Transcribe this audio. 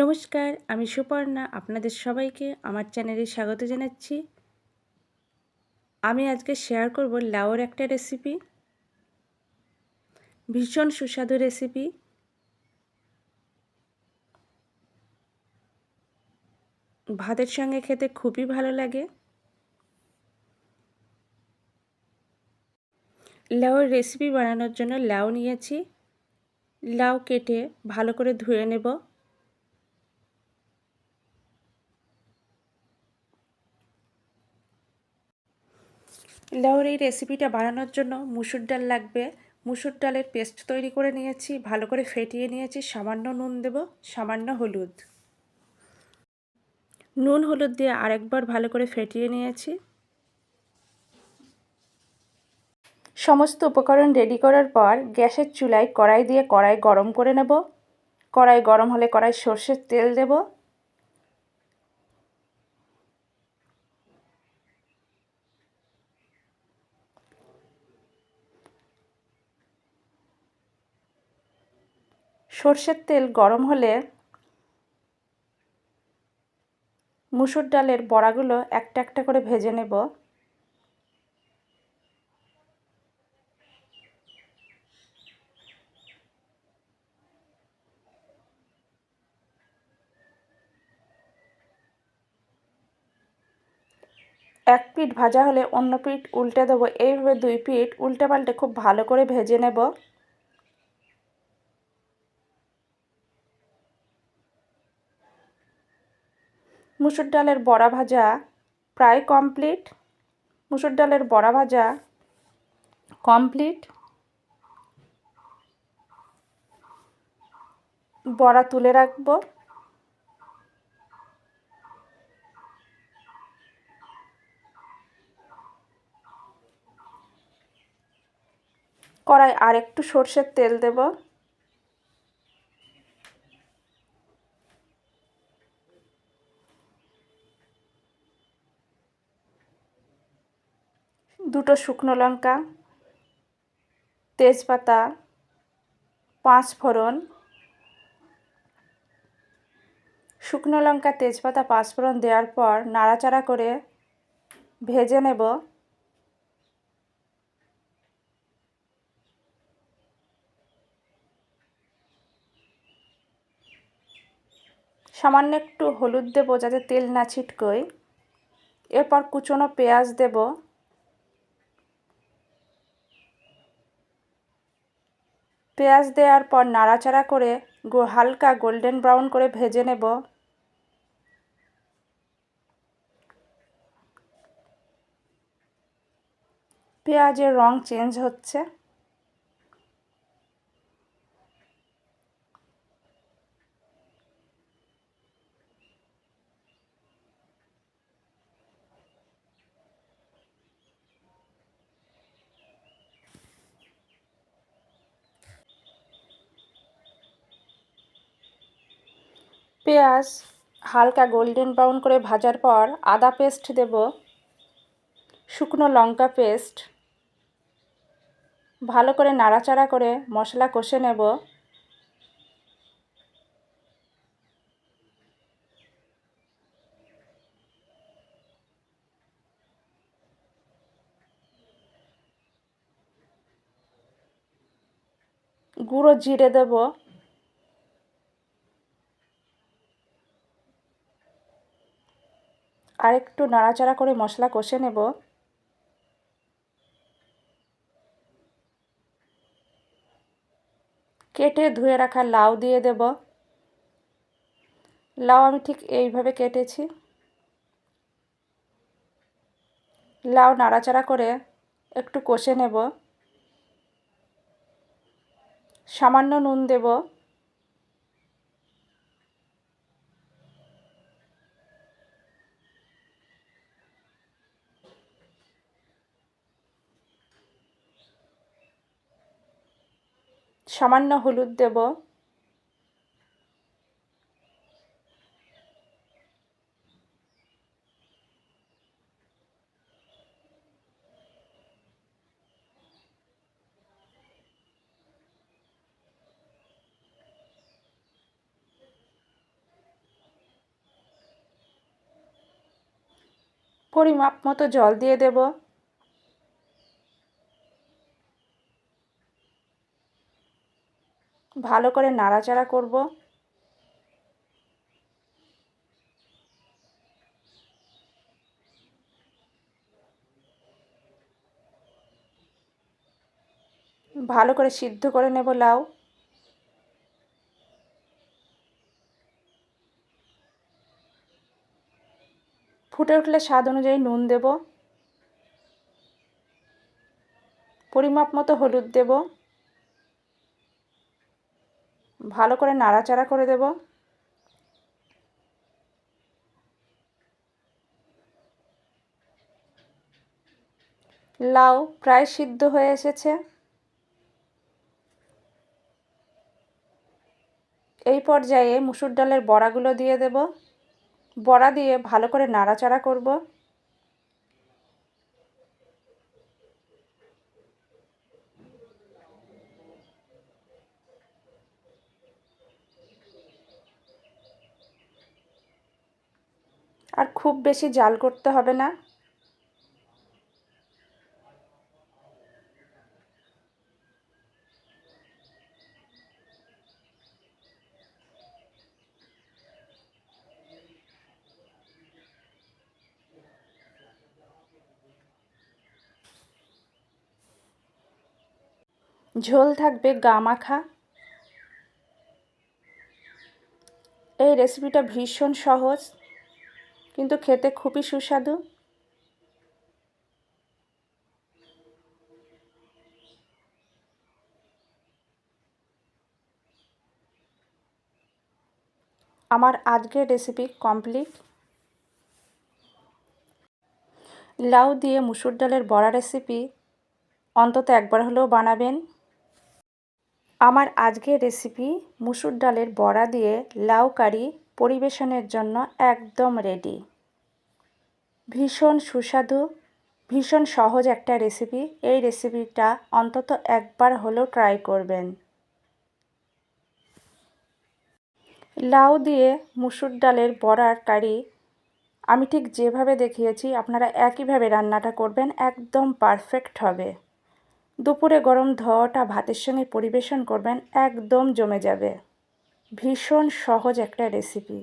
নমস্কার, আমি সুপর্ণা, আপনাদের সবাইকে আমার চ্যানেলে স্বাগত জানাচ্ছি। আমি আজকে শেয়ার করব লাউর একটা রেসিপি ভীষণ সুস্বাদু রেসিপি ভাতের সঙ্গে খেতে খুবই ভালো লাগে। লাউর রেসিপি বানানোর জন্য লাউ নিয়েছি। লাউ কেটে ভালো করে ধুয়ে নেব। লাউর এই রেসিপিটা বানানোর জন্য মুসুর ডাল লাগবে। মুসুর ডালের পেস্ট তৈরি করে নিয়েছি, ভালো করে ফেটিয়ে নিয়েছি, সামান্য নুন দেব, সামান্য হলুদ। নুন হলুদ দিয়ে আরেকবার ভালো করে ফেটিয়ে নিয়েছি। সমস্ত উপকরণ রেডি করার পর গ্যাসের চুলায় কড়াই দিয়ে কড়াই গরম করে নেব। কড়াই গরম হলে কড়াই সর্ষের তেল দেব। সর্ষের তেল গরম হলে মুসুর ডালের বড়াগুলো একটা একটা করে ভেজে নেব। এক পিঠ ভাজা হলে অন্য পিঠ উল্টে দেবো। এইভাবে দুই পিঠ উল্টে পাল্টে খুব ভালো করে ভেজে নেব। মুসুর ডালের বড়া ভাজা প্রায় কমপ্লিট মুসুর ডালের বড়া ভাজা কমপ্লিট বড়া তুলে রাখব। কড়াই আর একটু সর্ষের তেল দেব। দুটো শুকনো লঙ্কা, তেজপাতা, পাঁচ ফোড়ন, শুকনো লঙ্কা, তেজপাতা, পাঁচ ফোড়ন দেওয়ার পর নাড়াচাড়া করে ভেজে নেব। সামান্য একটু হলুদ দেবো যাতে তেল না ছিটকোয়। এরপর কুচনো পেঁয়াজ দেব। পেঁয়াজ দেওয়ার পর নাড়াচাড়া করে গো হালকা গোল্ডেন ব্রাউন করে ভেজে নেব। পেঁয়াজের রং চেঞ্জ হচ্ছে। পেঁয়াজ হালকা গোল্ডেন ব্রাউন করে ভাজার পর আদা পেস্ট দেব, শুকনো লঙ্কা পেস্ট, ভালো করে নাড়াচাড়া করে মশলা কষে নেব। গুঁড়ো জিরে দেবো। আর একটু নাড়াচাড়া করে মশলা কষে নেব। কেটে ধুয়ে রাখা লাউ দিয়ে দেব। লাউ আমি ঠিক এইভাবে কেটেছি। লাউ নাড়াচাড়া করে একটু কষে নেব। সামান্য নুন দেব। সামান্য হলুদ দেব। পরিমাপ মতো জল দিয়ে দেবো। ভালো করে নাড়াচাড়া করব। ভালো করে সিদ্ধ করে নেব লাউ। ফুটে উঠলে স্বাদ অনুযায়ী নুন দেব। পরিমাপ মতো হলুদ দেব। ভালো করে নাড়াচাড়া করে দেব। লাউ প্রায় সিদ্ধ হয়ে এসেছে। এই পর্যায়ে মুসুর ডালের বড়াগুলো দিয়ে দেব। বড়া দিয়ে ভালো করে নাড়াচাড়া করব। আর খুব বেশি জাল করতে হবে না। ঝোল থাকবে গা মাখা এই রেসিপিটা ভীষণ সহজ। কিন্তু খেতে খুবই সুস্বাদু। আমার আজকের রেসিপি কমপ্লিট লাউ দিয়ে মুসুর ডালের বড়া রেসিপি অন্তত একবার হলেও বানাবেন। আমার আজকের রেসিপি মুসুর ডালের বড়া দিয়ে লাউ কারি পরিবেশনের জন্য একদম রেডি ভীষণ সুস্বাদু, ভীষণ সহজ একটা রেসিপি এই রেসিপিটা অন্তত একবার হলেও ট্রাই করবেন। লাউ দিয়ে মুসুর ডালের বড়ার কারি আমি ঠিক যেভাবে দেখিয়েছি, আপনারা একইভাবে রান্নাটা করবেন, একদম পারফেক্ট হবে। দুপুরে গরম ধোয়াটা ভাতের সঙ্গে পরিবেশন করবেন, একদম জমে যাবে। ভীষণ সহজ একটা রেসিপি